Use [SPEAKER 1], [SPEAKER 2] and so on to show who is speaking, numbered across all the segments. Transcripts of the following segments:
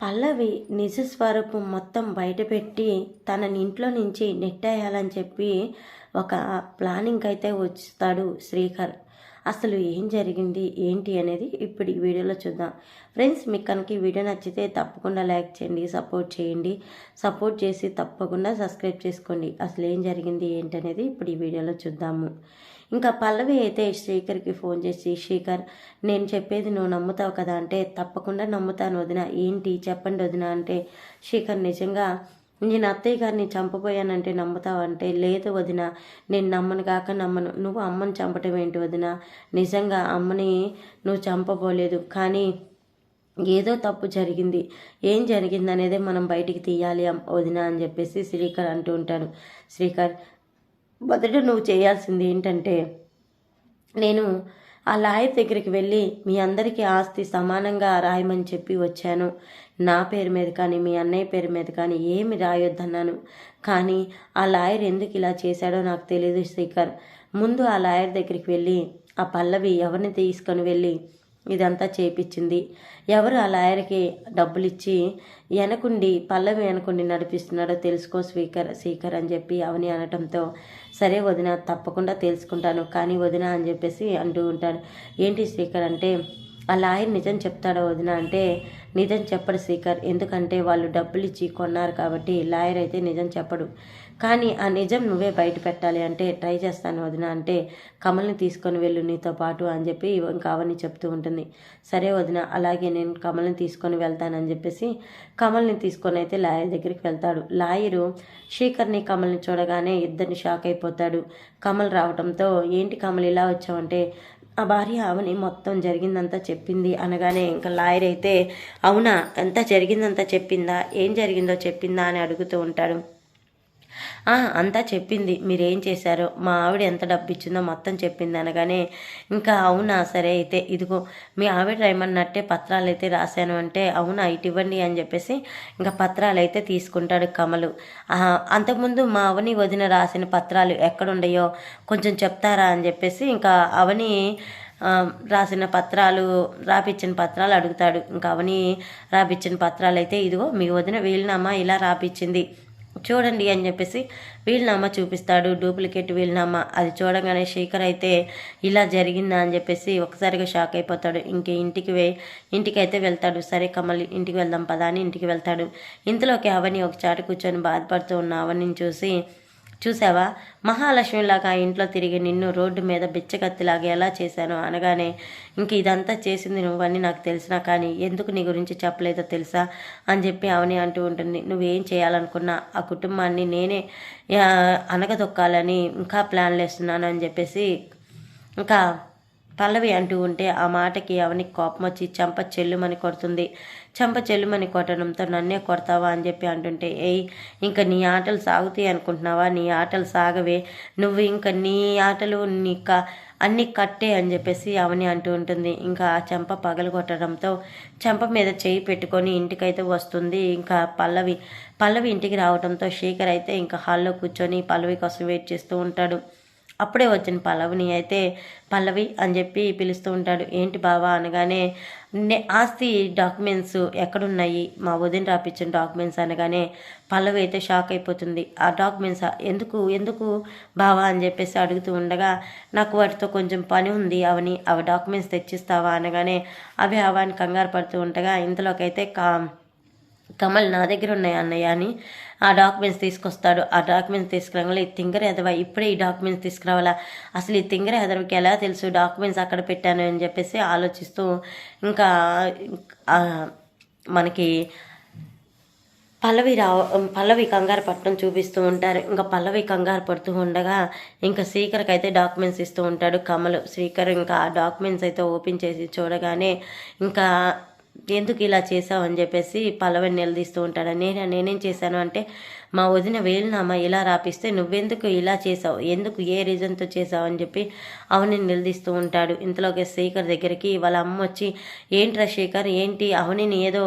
[SPEAKER 1] పల్లవి నిజ స్వరూపం మొత్తం బయటపెట్టి తనని ఇంట్లో నుంచి నెట్టేయాలని చెప్పి ఒక ప్లానింగ్ అయితే వస్తాడు శ్రీకర్. అసలు ఏం జరిగింది ఏంటి అనేది ఇప్పుడు ఈ వీడియోలో చూద్దాం. ఫ్రెండ్స్ మీకు కనుక ఈ వీడియో నచ్చితే తప్పకుండా లైక్ చేయండి సపోర్ట్ చేయండి. సపోర్ట్ చేసి తప్పకుండా సబ్స్క్రైబ్ చేసుకోండి. అసలు ఏం జరిగింది ఏంటనేది ఇప్పుడు ఈ వీడియోలో చూద్దాము. ఇంకా పల్లవి అయితే శ్రీకర్కి ఫోన్ చేసి శ్రీకర్ నేను చెప్పేది నువ్వు నమ్ముతావు కదా అంటే తప్పకుండా నమ్ముతాను వదిన. ఏంటి? చెప్పండి వదిన అంటే శ్రీకర్ నిజంగా నేను అత్తయ్య గారిని చంపబోయానంటే నమ్ముతావంటే లేదు వదిన నేను నమ్మను కాక నమ్మను. నువ్వు అమ్మని చంపటం ఏంటి వదిన? నిజంగా అమ్మని నువ్వు చంపబోలేదు. కానీ ఏదో తప్పు జరిగింది. ఏం జరిగింది అనేది మనం బయటికి తీయాలి వదిన అని చెప్పేసి శ్రీకర్ అంటూ ఉంటాను శ్రీకర్ మొదట నువ్వు చేయాల్సింది ఏంటంటే నేను ఆ లాయర్ దగ్గరికి వెళ్ళి మీ అందరికీ ఆస్తి సమానంగా రాయమని చెప్పి వచ్చాను. నా పేరు మీద కానీ మీ అన్నయ్య పేరు మీద కానీ ఏమి రాయొద్దన్నాను. కానీ ఆ లాయర్ ఎందుకు ఇలా చేశాడో నాకు తెలియదు శ్రీకర్. ముందు ఆ లాయర్ దగ్గరికి వెళ్ళి ఆ పల్లవి ఎవరిని తీసుకొని వెళ్ళి ఇదంతా చేపించింది ఎవరు ఆ లాయర్కి డబ్బులు ఇచ్చి వెనకుండి పల్లవి వెనకుండి నడిపిస్తున్నాడో తెలుసుకో స్పీకర్ స్పీకర్ అని చెప్పి అవని అనటంతో సరే వదిన తప్పకుండా తెలుసుకుంటాను కానీ వదిన అని చెప్పేసి అంటూ ఉంటాను ఏంటి స్పీకర్ అంటే ఆ లాయర్ నిజం చెప్తాడో వదిన అంటే నిజం చెప్పడు స్పీకర్ ఎందుకంటే వాళ్ళు డబ్బులు ఇచ్చి కొన్నారు కాబట్టి లాయర్ అయితే నిజం చెప్పడు. కానీ ఆ నిజం నువ్వే బయట పెట్టాలి అంటే ట్రై చేస్తాను వదిన అంటే కమల్ని తీసుకొని వెళ్ళు నీతో పాటు అని చెప్పి ఇంకా అవన్నీ చెప్తూ ఉంటుంది. సరే వదిన అలాగే నేను కమల్ని తీసుకొని వెళ్తానని చెప్పేసి కమల్ని తీసుకొని అయితే లాయర్ దగ్గరికి వెళ్తాడు. లాయరు శేఖర్ని కమల్ని చూడగానే ఇద్దరిని షాక్ అయిపోతాడు. కమల్ రావడంతో ఏంటి కమల్ ఇలా వచ్చావంటే? ఆ భార్య అవని మొత్తం జరిగిందంతా చెప్పింది అనగానే ఇంకా లాయర్ అయితే అవునా? ఎంత జరిగిందంతా చెప్పిందా? ఏం జరిగిందో చెప్పిందా? అని అడుగుతూ ఉంటాడు. అంతా చెప్పింది. మీరేం చేశారో? మా ఆవిడ ఎంత డబ్బు ఇచ్చిందో మొత్తం చెప్పింది అనగానే ఇంకా అవునా? సరే అయితే ఇదిగో మీ ఆవిడ రాయమన్నట్టే పత్రాలు అయితే రాశాను అంటే అవునా? ఇటు ఇవ్వండి అని చెప్పేసి ఇంకా పత్రాలు అయితే తీసుకుంటాడు కమలు. అంతకుముందు మా అవని వదిన రాసిన పత్రాలు ఎక్కడుండయో కొంచెం చెప్తారా అని చెప్పేసి ఇంకా అవని రాసిన పత్రాలు రాపిచ్చిన పత్రాలు అడుగుతాడు. ఇంకా అవని రాపిచ్చిన పత్రాలు అయితే ఇదిగో మీ వదిన వీలునామా? ఇలా రాపిచ్చింది. చూడండి అని చెప్పేసి వీలునామా చూపిస్తాడు. డూప్లికేట్ వీలునామా. అది చూడగానే శేఖర్ అయితే ఇలా జరిగిందా అని చెప్పేసి ఒకసారిగా షాక్ అయిపోతాడు. ఇంకే ఇంటికి వే ఇంటికి అయితే వెళ్తాడు. సరే కమల్ ఇంటికి వెళ్దాం పదా అని ఇంటికి వెళ్తాడు. ఇంతలోకి అవని ఒక చాటు కూర్చొని బాధపడుతూ ఉన్న అవనిని చూసి చూసావా? మహాలక్ష్మిలాగా ఆ ఇంట్లో తిరిగి నిన్ను రోడ్డు మీద బిచ్చగత్తిలాగా ఎలా చేశాను అనగానే ఇంక ఇదంతా చేసింది నువ్వని నాకు తెలిసినా కానీ ఎందుకు నీ గురించి చెప్పలేదో తెలుసా? అని చెప్పి అవని అంటూ ఉంటుంది. నువ్వేం చేయాలనుకున్నా ఆ కుటుంబాన్ని నేనే అనగదొక్కాలని ఇంకా ప్లాన్లు వేస్తున్నాను అని చెప్పేసి ఇంకా పల్లవి అంటూ ఉంటే ఆ మాటకి అవనికి కోపం వచ్చి చెంప చెల్లుమని కొడుతుంది. చెంప చెల్లుమని కొట్టడంతో నన్నే కొడతావా? అని చెప్పి అంటుంటే ఏయ్ ఇంకా నీ ఆటలు సాగుతాయి అనుకుంటున్నావా? నీ ఆటలు సాగవే. నువ్వు ఇంకా నీ ఆటలు నీ క అన్ని కట్టే అని చెప్పేసి అవని అంటూ ఉంటుంది. ఇంకా ఆ చెంప పగలు కొట్టడంతో చెంప మీద చేయి పెట్టుకొని ఇంటికైతే వస్తుంది. ఇంకా పల్లవి పల్లవి ఇంటికి రావడంతో శేఖర్ అయితే ఇంకా హాల్లో కూర్చొని పల్లవి కోసం వెయిట్ చేస్తూ ఉంటాడు. అప్పుడే వచ్చిన పల్లవిని అయితే పల్లవి అని చెప్పి పిలుస్తూ ఉంటాడు. ఏంటి బావా? అనగానే "నే- ఆస్తి డాక్యుమెంట్స్ ఎక్కడున్నాయి? మా వదిన రాపించిన డాక్యుమెంట్స్ అనగానే పల్లవి అయితే షాక్ అయిపోతుంది. ఆ డాక్యుమెంట్స్ ఎందుకు ఎందుకు బావా? అని చెప్పేసి అడుగుతూ ఉండగా నాకు వాటితో కొంచెం పని ఉంది అవని అవి డాక్యుమెంట్స్ తెచ్చిస్తావా? అనగానే అవి అవని కంగారు పడుతూ ఉండగా ఇంతలోకైతే కా కమల్ నా దగ్గర ఉన్నాయి అన్నయ్య అని ఆ డాక్యుమెంట్స్ తీసుకొస్తాడు. ఆ డాక్యుమెంట్స్ తీసుకురావాలి ఈ తింగర ఎదవా ఇప్పుడే ఈ డాక్యుమెంట్స్ తీసుకురావాలా? అసలు ఈ తింగర ఎదవకి ఎలా తెలుసు? డాక్యుమెంట్స్ అక్కడ పెట్టాను అని చెప్పేసి ఆలోచిస్తూ ఇంకా మనకి పల్లవి రావ పల్లవి కంగారు పట్టడం చూపిస్తూ ఉంటారు. ఇంకా పల్లవి కంగారు పడుతూ ఉండగా ఇంకా శ్రీకర్కి అయితే డాక్యుమెంట్స్ ఇస్తూ ఉంటాడు కమలు. శ్రీకర్ ఇంకా ఆ డాక్యుమెంట్స్ అయితే ఓపెన్ చేసి చూడగానే ఇంకా ఎందుకు ఇలా చేసావు అని చెప్పేసి పల్లవని నిలదీస్తూ ఉంటాడు. నేను నేనేం చేశాను అంటే మా వదిన వేలునామా ఇలా రాపిస్తే నువ్వెందుకు ఇలా చేసావు? ఎందుకు ఏ రీజన్తో చేసావు అని చెప్పి అవని నిలదీస్తూ ఉంటాడు. ఇంతలోకి శేఖర్ దగ్గరికి వాళ్ళ అమ్మ వచ్చి ఏంట్రా శేఖర్? ఏంటి? అవనిని ఏదో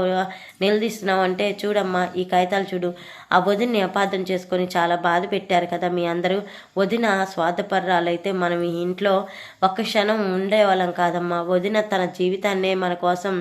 [SPEAKER 1] నిలదీస్తున్నావు అంటే చూడమ్మా ఈ కాగితాలు చూడు. ఆ వదిన్ని అపార్థం చేసుకొని చాలా బాధ పెట్టారు కదా మీ అందరూ. వదిన స్వార్థపర్రాలైతే మనం ఈ ఇంట్లో ఒక్క క్షణం ఉండేవాళ్ళం కాదమ్మా. వదిన తన జీవితాన్నే మన కోసం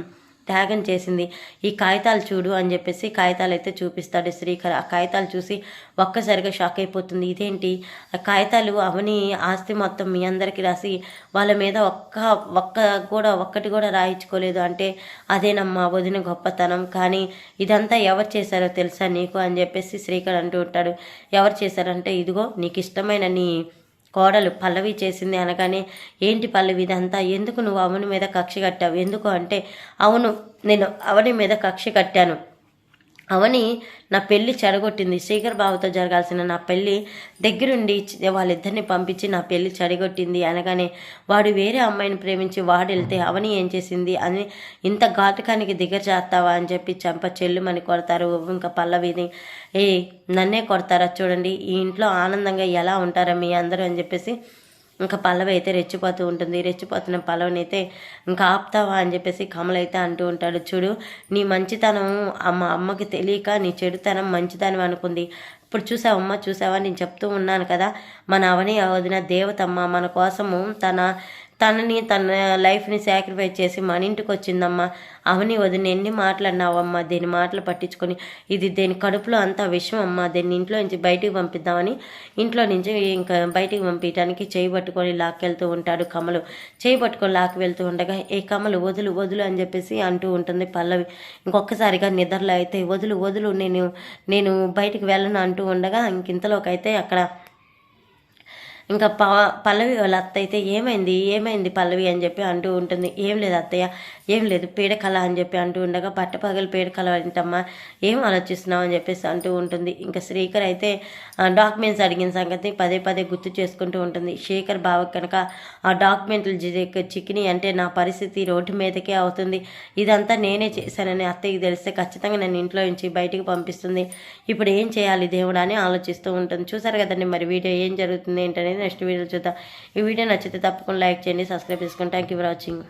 [SPEAKER 1] త్యాగం చేసింది. ఈ కాగితాలు చూడు అని చెప్పేసి కాగితాలు అయితే చూపిస్తాడు శ్రీకర్. ఆ కాగితాలు చూసి ఒక్కసారిగా షాక్ అయిపోతుంది. ఇదేంటి? ఆ కాగితాలు అవని ఆస్తి మొత్తం మీ అందరికీ రాసి వాళ్ళ మీద ఒక్క ఒక్క కూడా ఒక్కటి కూడా రాయించుకోలేదు అంటే అదేనమ్మా వదిన గొప్పతనం. కానీ ఇదంతా ఎవరు చేశారో తెలుసా నీకు? అని చెప్పేసి శ్రీకర్ అంటూ ఉంటాడు. ఎవరు చేశారంటే ఇదిగో నీకు ఇష్టమైన నీ కోడలు పల్లవి చేసింది అనగానే ఏంటి పల్లవి ఇదంతా? ఎందుకు నువ్వు అవని మీద కక్ష కట్టావు? ఎందుకు అంటే అవును నేను అవని మీద కక్ష కట్టాను. అవని నా పెళ్ళి చెడగొట్టింది. శ్రీకర్ బాబుతో జరగాల్సిన నా పెళ్ళి దగ్గరుండి వాళ్ళిద్దరిని పంపించి నా పెళ్ళి చెడగొట్టింది అనగానే వాడు వేరే అమ్మాయిని ప్రేమించి వాడు వెళ్తే అవని ఏం చేసింది? అని ఇంత ఘాతకానికి దిగజాస్తావా అని చెప్పి చెంప చెల్లుమని కొడతారు. ఇంకా పల్లవిని ఏ నన్నే కొడతారా? చూడండి ఈ ఇంట్లో ఆనందంగా ఎలా ఉంటారా మీ అందరూ? అని చెప్పేసి ఇంకా పల్లవి అయితే రెచ్చిపోతూ ఉంటుంది. రెచ్చిపోతున్న పల్లవిని అయితే ఇంకా ఆపుతావా అని చెప్పేసి కమలైతే అయితే అంటూ ఉంటాడు. చూడు నీ మంచితనం అమ్మ అమ్మకి తెలియక నీ చెడుతనం మంచితనం అనుకుంది. ఇప్పుడు చూసావమ్మా చూసావా? నేను చెప్తూ ఉన్నాను కదా మన అవని వదిన దేవతమ్మ మన కోసము తన తనని తన లైఫ్ని సాక్రిఫైస్ చేసి మన ఇంటికి వచ్చిందమ్మా. అవని వదిన ఎన్ని మాట్లాడినావమ్మా దీని మాటలు పట్టించుకొని ఇది దేని కడుపులో అంతా విషం అమ్మా దీన్ని ఇంట్లో నుంచి బయటికి పంపిద్దామని ఇంట్లో నుంచి ఇంకా బయటికి పంపించడానికి చేయి పట్టుకొని లాక్కెళ్తూ ఉంటాడు కమలు. చేయి పట్టుకొని లాక్కి వెళ్తూ ఉండగా ఏ కమలు వదులు వదులు అని చెప్పేసి అంటూ ఉంటుంది పల్లవి. ఇంకొకసారిగా నిద్రలో అయితే వదులు వదులు నేను నేను బయటికి వెళ్ళను అంటూ ఉండగా ఇంకింతలోకైతే అక్కడ ఇంకా ప పల్లవి వాళ్ళ అత్త అయితే ఏమైంది ఏమైంది పల్లవి అని చెప్పి అంటూ ఉంటుంది. ఏం లేదు అత్తయ్య ఏం లేదు పీడకళ అని చెప్పి అంటూ ఉండగా పట్టపగలు పీడకల ఏంటమ్మా ఏం ఆలోచిస్తున్నావు అని చెప్పేసి అంటూ ఉంటుంది. ఇంకా శ్రీకర్ అయితే డాక్యుమెంట్స్ అడిగిన సంగతి పదే పదే గుర్తు చేసుకుంటూ ఉంటుంది. శేఖర్ బావ కనుక ఆ డాక్యుమెంట్లు చిక్కిని అంటే నా పరిస్థితి రోడ్డు మీదకే అవుతుంది. ఇదంతా నేనే చేశానని అత్తయ్యకి తెలిస్తే ఖచ్చితంగా నన్ను ఇంట్లో నుంచి బయటికి పంపిస్తుంది. ఇప్పుడు ఏం చేయాలి దేవుడు అని ఆలోచిస్తూ ఉంటుంది. చూసారు కదండి మరి వీడియో ఏం జరుగుతుంది ఏంటనేది? నెక్స్ట్ వీడియో చూద్దాం. ఈ వీడియో నచ్చితే తప్పకుండా లైక్ చేయండి సబ్స్క్రైబ్ చేసుకోండి. Thank you for watching